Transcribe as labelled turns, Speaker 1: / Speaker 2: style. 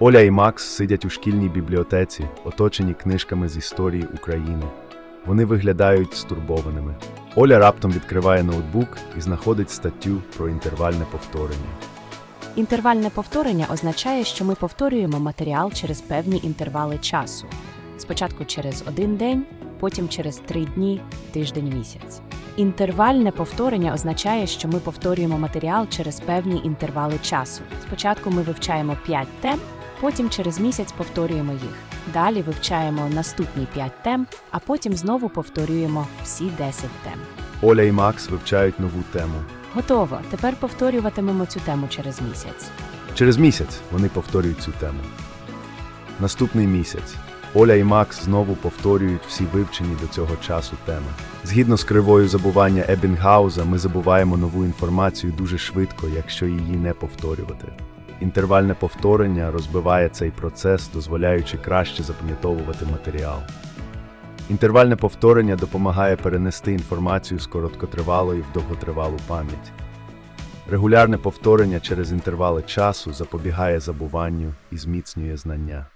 Speaker 1: Оля і Макс сидять у шкільній бібліотеці, оточені книжками з історії України. Вони виглядають стурбованими. Оля раптом відкриває ноутбук і знаходить статтю про інтервальне повторення.
Speaker 2: Інтервальне повторення означає, що ми повторюємо матеріал через певні інтервали часу. Спочатку через один день, потім через три дні, тиждень, місяць. Інтервальне повторення означає, що ми повторюємо матеріал через певні інтервали часу. Спочатку ми вивчаємо 5 тем, потім через місяць повторюємо їх. Далі вивчаємо наступні 5 тем, а потім знову повторюємо всі 10 тем.
Speaker 1: Оля і Макс вивчають нову тему.
Speaker 2: Готово. Тепер повторюватимемо цю тему через місяць.
Speaker 1: Через місяць вони повторюють цю тему. Наступний місяць Оля і Макс знову повторюють всі вивчені до цього часу теми. Згідно з кривою забування Еббінгауза, ми забуваємо нову інформацію дуже швидко, якщо її не повторювати. Інтервальне повторення розбиває цей процес, дозволяючи краще запам'ятовувати матеріал. Інтервальне повторення допомагає перенести інформацію з короткотривалої в довготривалу пам'ять. Регулярне повторення через інтервали часу запобігає забуванню і зміцнює знання.